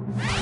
you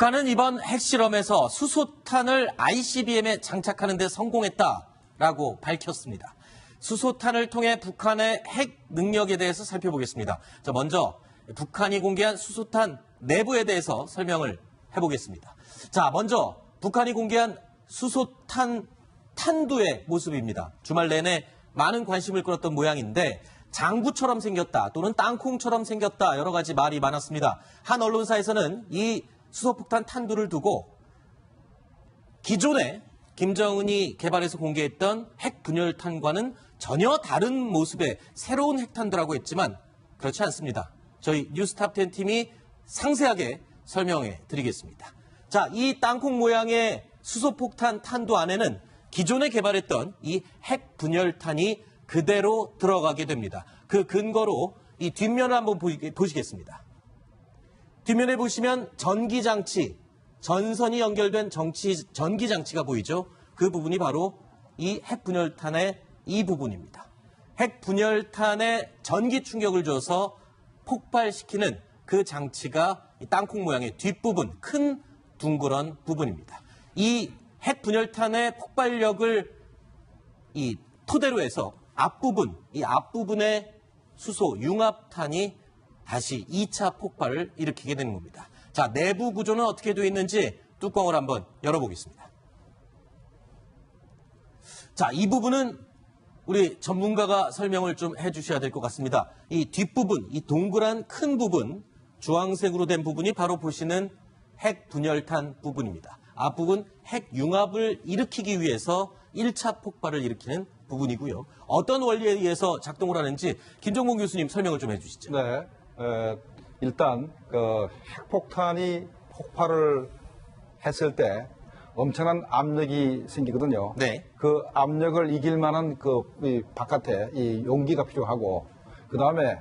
북한은 이번 핵실험에서 수소탄을 ICBM에 장착하는 데 성공했다라고 밝혔습니다. 수소탄을 통해 북한의 핵 능력에 대해서 살펴보겠습니다. 자, 먼저 북한이 공개한 수소탄 내부에 대해서 설명을 해보겠습니다. 자, 먼저 북한이 공개한 수소탄 탄두의 모습입니다. 주말 내내 많은 관심을 끌었던 모양인데 장구처럼 생겼다 또는 땅콩처럼 생겼다 여러 가지 말이 많았습니다. 한 언론사에서는 이 수소폭탄 탄두를 두고 기존에 김정은이 개발해서 공개했던 핵 분열탄과는 전혀 다른 모습의 새로운 핵탄두라고 했지만 그렇지 않습니다. 저희 뉴스탑 10 팀이 상세하게 설명해 드리겠습니다. 자, 이 땅콩 모양의 수소폭탄 탄두 안에는 기존에 개발했던 이 핵 분열탄이 그대로 들어가게 됩니다. 그 근거로 이 뒷면을 한번 보시- 보시겠습니다. 뒷면에 보시면 전기장치, 전선이 연결된 정치, 전기장치가 보이죠? 그 부분이 바로 이 핵분열탄의 이 부분입니다. 핵분열탄에 전기 충격을 줘서 폭발시키는 그 장치가 이 땅콩 모양의 뒷부분, 큰 둥그런 부분입니다. 이 핵분열탄의 폭발력을 이 토대로 해서 앞부분, 이 앞부분의 수소 융합탄이 다시 2차 폭발을 일으키게 되는 겁니다. 자, 내부 구조는 어떻게 되어 있는지 뚜껑을 한번 열어보겠습니다. 자, 이 부분은 우리 전문가가 설명을 좀 해주셔야 될 것 같습니다. 이 뒷부분, 이 동그란 큰 부분, 주황색으로 된 부분이 바로 보시는 핵 분열탄 부분입니다. 앞부분 핵 융합을 일으키기 위해서 1차 폭발을 일으키는 부분이고요. 어떤 원리에 의해서 작동을 하는지 김정봉 교수님 설명을 좀 해주시죠. 네, 에, 일단 그 핵폭탄이 폭발을 했을 때 엄청난 압력이 생기거든요. 네. 그 압력을 이길 만한 그 이 바깥에 이 용기가 필요하고 그 다음에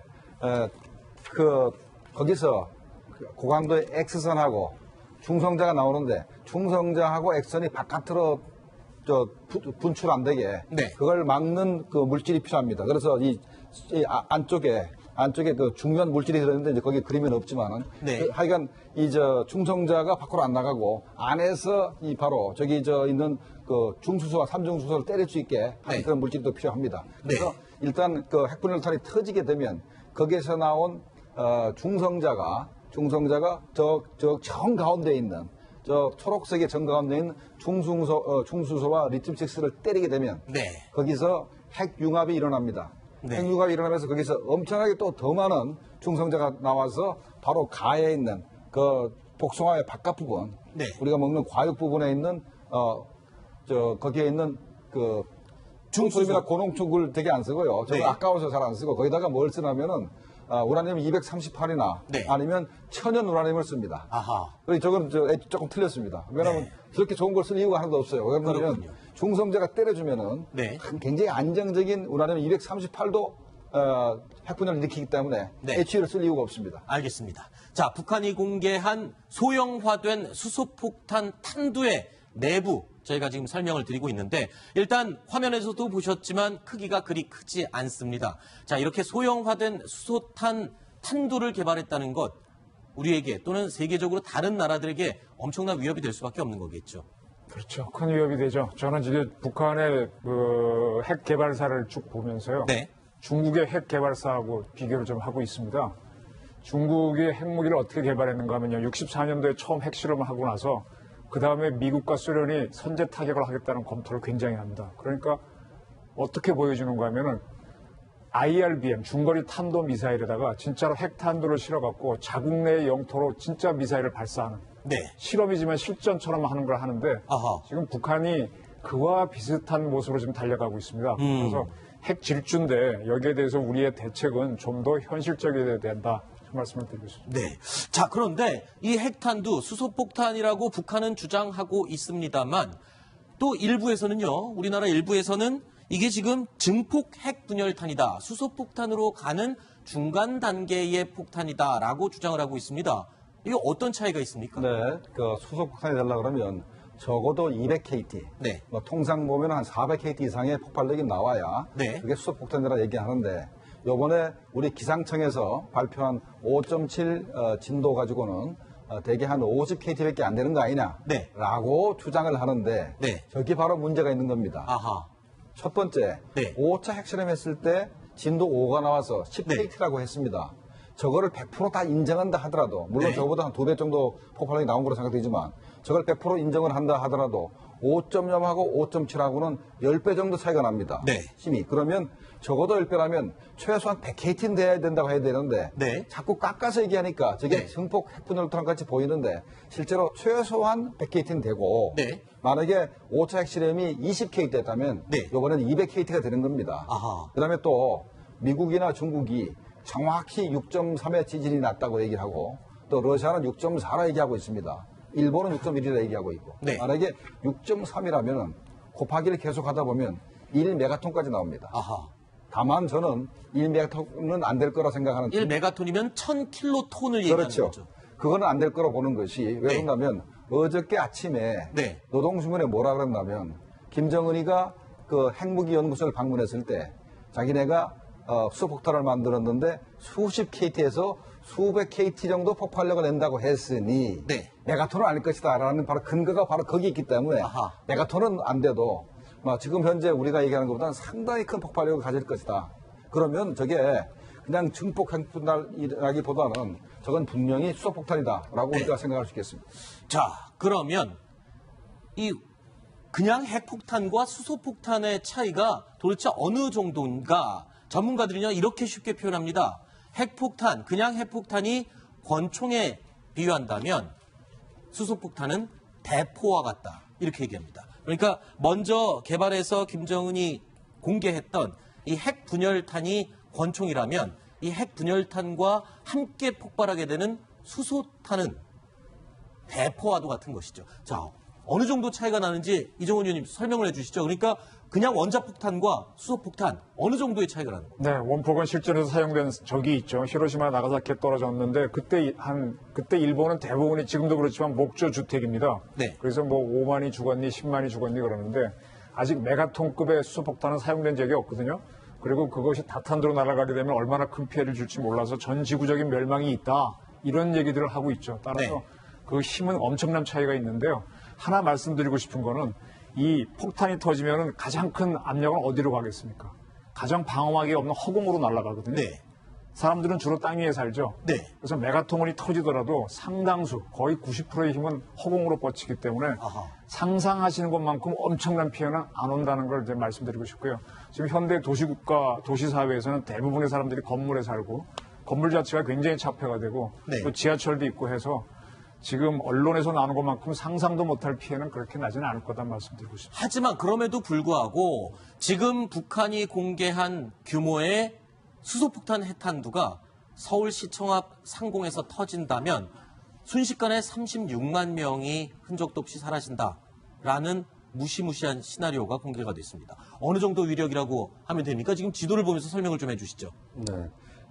그 거기서 그 고강도의 X선하고 중성자가 나오는데 중성자하고 X선이 바깥으로 저 부- 분출 안 되게 네. 그걸 막는 그 물질이 필요합니다. 그래서 이, 이 아- 안쪽에 안쪽에 그 중요한 물질이 들어있는데 이제 거기 그림은 없지만은 네. 그 하여간 이 저 중성자가 밖으로 안 나가고 안에서 이 바로 저기 저 있는 그 중수소와 삼중수소를 때릴 수 있게 하는 네. 그런 물질도 필요합니다. 그래서 네. 일단 그 핵분열탄이 터지게 되면 거기에서 나온 어, 중성자가 중성자가 저저정 가운데 있는 저 초록색의 정 가운데 있는 중수소 어, 중수소와 리튬 6를 때리게 되면 네. 거기서 핵 융합이 일어납니다. 네. 핵 융합이 일어나면서 거기서 엄청나게 또 더 많은 중성자가 나와서 바로 가에 있는 그 복숭아의 바깥 부분, 네. 우리가 먹는 과육 부분에 있는 어 저 거기에 있는 그. 중수소나 고농축을 되게 안 쓰고요. 저거 네. 아까워서 잘 안 쓰고 거기다가 뭘 쓰냐면은 아, 우라늄 238이나 네. 아니면 천연 우라늄을 씁니다. 아하. 그리고 저건 저 조금 틀렸습니다. 왜냐하면 네. 저렇게 좋은 걸 쓸 이유가 하나도 없어요. 왜냐하면. 중성자가 때려주면은 네. 굉장히 안정적인 우라늄 238도 어, 핵분열을 일으키기 때문에 네. HE를 쓸 이유가 없습니다. 알겠습니다. 자, 북한이 공개한 소형화된 수소폭탄 탄두의 내부 저희가 지금 설명을 드리고 있는데 일단 화면에서도 보셨지만 크기가 그리 크지 않습니다. 자, 이렇게 소형화된 수소탄 탄두를 개발했다는 것 우리에게 또는 세계적으로 다른 나라들에게 엄청난 위협이 될 수밖에 없는 거겠죠. 그렇죠. 큰 위협이 되죠. 저는 이제 북한의 그 핵 개발사를 쭉 보면서요. 네. 중국의 핵 개발사하고 비교를 좀 하고 있습니다. 중국이 핵무기를 어떻게 개발했는가 하면요. 64년도에 처음 핵실험을 하고 나서 그 다음에 미국과 소련이 선제 타격을 하겠다는 검토를 굉장히 합니다. 그러니까 어떻게 보여주는가 하면은 IRBM 중거리 탄도 미사일에다가 진짜로 핵탄두를 실어갖고 자국 내 영토로 진짜 미사일을 발사하는 네. 실험이지만 실전처럼 하는 걸 하는데 아하. 지금 북한이 그와 비슷한 모습으로 지금 달려가고 있습니다. 음. 그래서 핵 질주인데 여기에 대해서 우리의 대책은 좀 더 현실적이어야 된다. 그 말씀을 드리고 싶습니다. 네. 자, 그런데 이 핵탄두 수소폭탄이라고 북한은 주장하고 있습니다만 또 일부에서는요, 우리나라 일부에서는 이게 지금 증폭 핵 분열탄이다. 수소폭탄으로 가는 중간 단계의 폭탄이다라고 주장을 하고 있습니다. 이거 어떤 차이가 있습니까? 네, 그 수소폭탄이 되려고 그러면 적어도 200KT. 네. 뭐 통상 보면 한 400KT 이상의 폭발력이 나와야 네. 그게 수소폭탄이라 얘기하는데 요번에 우리 기상청에서 발표한 5.7 어, 진도 가지고는 어, 대개 한 50KT밖에 안 되는 거 아니냐? 네. 라고 주장을 하는데 네. 저기 바로 문제가 있는 겁니다. 아하. 첫 번째, 네. 5차 핵실험 했을 때 진도 5가 나와서 10KT라고 했습니다. 저거를 100%다 인정한다 하더라도, 물론 네. 저거보다 한 두 배 정도 폭발력이 나온 거로 생각되지만, 저걸 100% 인정을 한다 하더라도, 5.0하고 5.7하고는 10배 정도 차이가 납니다. 네. 힘이. 그러면 적어도 10배라면 최소한 100KT는 돼야 된다고 해야 되는데, 네. 자꾸 깎아서 얘기하니까 저게 네. 증폭 핵분열탄 같이 보이는데, 실제로 최소한 100KT는 되고, 네. 만약에 5차 핵실험이 20KT 됐다면 네. 이번에는 200KT가 되는 겁니다. 아하. 그다음에 또 미국이나 중국이 정확히 6.3의 지진이 났다고 얘기를 하고 또 러시아는 6.4라 얘기하고 있습니다. 일본은 6.1이라 얘기하고 있고 네. 만약에 6.3이라면 곱하기를 계속하다 보면 1메가톤까지 나옵니다. 아하. 다만 저는 1메가톤은 안 될 거라 생각하는 1메가톤이면 1000킬로톤을 얘기하는 그렇죠. 거죠. 그거는 안 될 거라 보는 것이 왜 네. 그런다면 어저께 아침에 네. 노동신문에 뭐라 그랬냐면 김정은이가 그 핵무기 연구소를 방문했을 때 자기네가 어, 수폭탄을 만들었는데 수십 KT에서 수백 KT 정도 폭발력을 낸다고 했으니 네. 메가톤은 아닐 것이다라는 바로 근거가 바로 거기 있기 때문에 아하. 메가톤은 안 돼도 뭐 지금 현재 우리가 얘기하는 것보다는 상당히 큰 폭발력을 가질 것이다. 그러면 저게 그냥 증폭 핵분달이라기보다는 저건 분명히 수소폭탄이다라고 우리가 생각할 수 있겠습니다. 자, 그러면 이 그냥 핵폭탄과 수소폭탄의 차이가 도대체 어느 정도인가? 전문가들은요, 이렇게 쉽게 표현합니다. 핵폭탄, 그냥 핵폭탄이 권총에 비유한다면 수소폭탄은 대포와 같다. 이렇게 얘기합니다. 그러니까 먼저 개발해서 김정은이 공개했던 이 핵 분열탄이 권총이라면 이 핵 분열탄과 함께 폭발하게 되는 수소탄은 대포와도 같은 것이죠. 자, 어느 정도 차이가 나는지 이정훈 의원님 설명을 해주시죠. 그러니까 그냥 원자폭탄과 수소폭탄 어느 정도의 차이가 나는 거예요? 네, 원폭은 실전에서 사용된 적이 있죠. 히로시마 나가사키에 떨어졌는데 그때 한 그때 일본은 대부분이 지금도 그렇지만 목조 주택입니다. 네. 그래서 뭐 5만이 죽었니, 10만이 죽었니 그러는데 아직 메가톤급의 수소폭탄은 사용된 적이 없거든요. 그리고 그것이 다탄으로 날아가게 되면 얼마나 큰 피해를 줄지 몰라서 전 지구적인 멸망이 있다. 이런 얘기들을 하고 있죠. 따라서 네. 그 힘은 엄청난 차이가 있는데요. 하나 말씀드리고 싶은 거는 이 폭탄이 터지면 가장 큰 압력은 어디로 가겠습니까? 가장 방어막이 없는 허공으로 날아가거든요. 네. 사람들은 주로 땅 위에 살죠. 네. 그래서 메가톤이 터지더라도 상당수 거의 90%의 힘은 허공으로 뻗치기 때문에 아하. 상상하시는 것만큼 엄청난 피해는 안 온다는 걸 이제 말씀드리고 싶고요. 지금 현대 도시국가 도시사회에서는 대부분의 사람들이 건물에 살고 건물 자체가 굉장히 차폐가 되고 네. 또 지하철도 있고 해서 지금 언론에서 나오는 것만큼 상상도 못할 피해는 그렇게 나지는 않을 거다는 말씀드리고 싶습니다. 하지만 그럼에도 불구하고 지금 북한이 공개한 규모의 수소폭탄 핵탄두가 서울시청 앞 상공에서 터진다면 순식간에 36만 명이 흔적도 없이 사라진다라는 무시무시한 시나리오가 공개가 됐습니다. 어느 정도 위력이라고 하면 됩니까? 지금 지도를 보면서 설명을 좀 해주시죠. 네.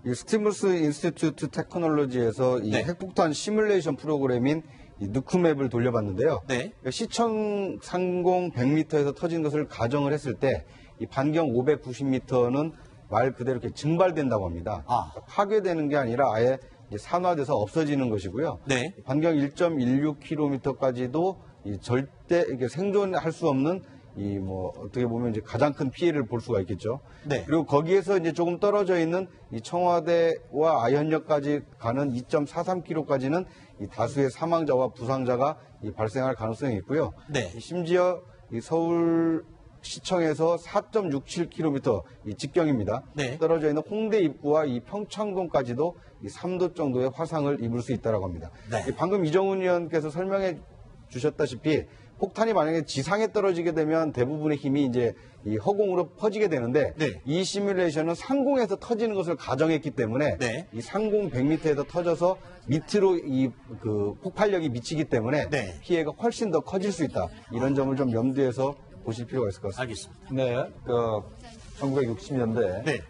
이 스티무스 인스티튜트 테크놀로지에서 이 네. 핵폭탄 시뮬레이션 프로그램인 이 누크맵을 돌려봤는데요. 네. 시청 상공 100m에서 터진 것을 가정을 했을 때 이 반경 590m는 말 그대로 이렇게 증발된다고 합니다. 아. 파괴되는 게 아니라 아예 산화돼서 없어지는 것이고요. 네. 반경 1.16km까지도 절대 이게 생존할 수 없는 이 뭐 어떻게 보면 이제 가장 큰 피해를 볼 수가 있겠죠. 네. 그리고 거기에서 이제 조금 떨어져 있는 이 청와대와 아현역까지 가는 2.43km까지는 이 다수의 사망자와 부상자가 이 발생할 가능성이 있고요. 네. 이 심지어 이 서울 시청에서 4.67km 이 직경입니다. 네. 떨어져 있는 홍대 입구와 이 평창동까지도 이 3도 정도의 화상을 입을 수 있다라고 합니다. 네. 이 방금 이정훈 의원께서 설명해 주셨다시피 폭탄이 만약에 지상에 떨어지게 되면 대부분의 힘이 이제 이 허공으로 퍼지게 되는데 네. 이 시뮬레이션은 상공에서 터지는 것을 가정했기 때문에 네. 이 상공 100m에서 터져서 밑으로 이 그 폭발력이 미치기 때문에 네. 피해가 훨씬 더 커질 수 있다. 이런 점을 좀 염두에서 보실 필요가 있을 것 같습니다. 알겠습니다. 네, 그 1960년대 네.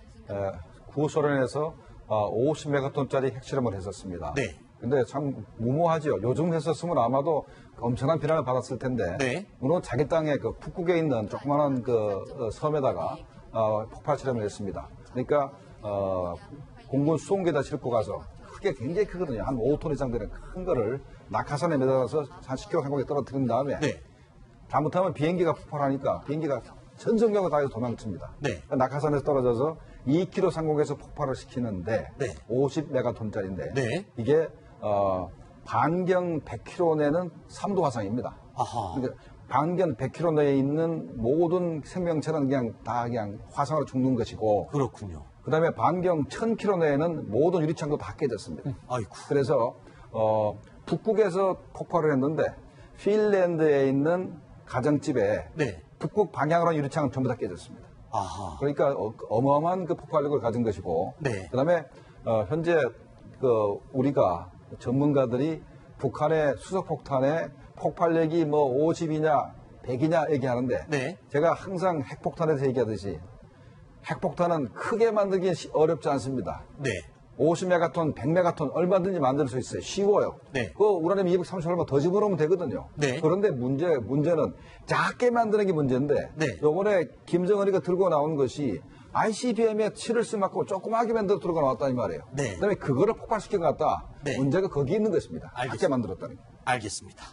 구소련에서 50메가톤짜리 핵실험을 했었습니다. 네. 근데 참 무모하죠. 요즘 했었으면 아마도 엄청난 비난을 받았을 텐데. 네. 물론 자기 땅에 그 북극에 있는 조그마한 그 어, 섬에다가 어, 폭발 실험을 했습니다. 그러니까 어, 공군 수송기에다 싣고 가서 크게 굉장히 크거든요. 한 5톤 이상 되는 큰 거를 낙하산에 매달아서 한 10km 항공에 떨어뜨린 다음에 네. 잘못하면 비행기가 폭발하니까 비행기가 전성경을 다해서 도망칩니다. 네. 낙하산에서 떨어져서 2km 상공에서 폭발을 시키는데 네. 50메가톤짜리인데 네. 이게 어, 반경 100km 내는 3도 화상입니다. 아하. 그러니까 반경 100km 내에 있는 모든 생명체는 그냥 다 그냥 화상으로 죽는 것이고 그렇군요. 그 다음에 반경 1000km 내에는 모든 유리창도 다 깨졌습니다. 아이고. 그래서 어, 북극에서 폭발을 했는데 핀란드에 있는 가정집에 네. 북극 방향으로 한 유리창은 전부 다 깨졌습니다. 아하. 그러니까 어, 어마어마한 그 폭발력을 가진 것이고 네. 그 다음에 어, 현재 그 우리가 전문가들이 북한의 수소폭탄의 폭발력이 뭐 50이냐 100이냐 얘기하는데 네. 제가 항상 핵폭탄에서 얘기하듯이 핵폭탄은 크게 만들기 시- 어렵지 않습니다. 네. 50메가톤, 100메가톤 얼마든지 만들 수 있어요. 쉬워요. 네. 그 우라늄 230 얼마 더 집어넣으면 되거든요. 네. 그런데 문제, 문제는 작게 만드는 게 문제인데 네. 요번에 김정은이가 들고 나온 것이 ICBM에 치를 쓰맞고 조그맣게 만들어 들고 나왔다는 말이에요. 네. 그다음에 그거를 폭발시켜 갔다. 네. 문제가 거기 있는 것입니다. 작게 알겠습니다. 만들었다는 거. 알겠습니다.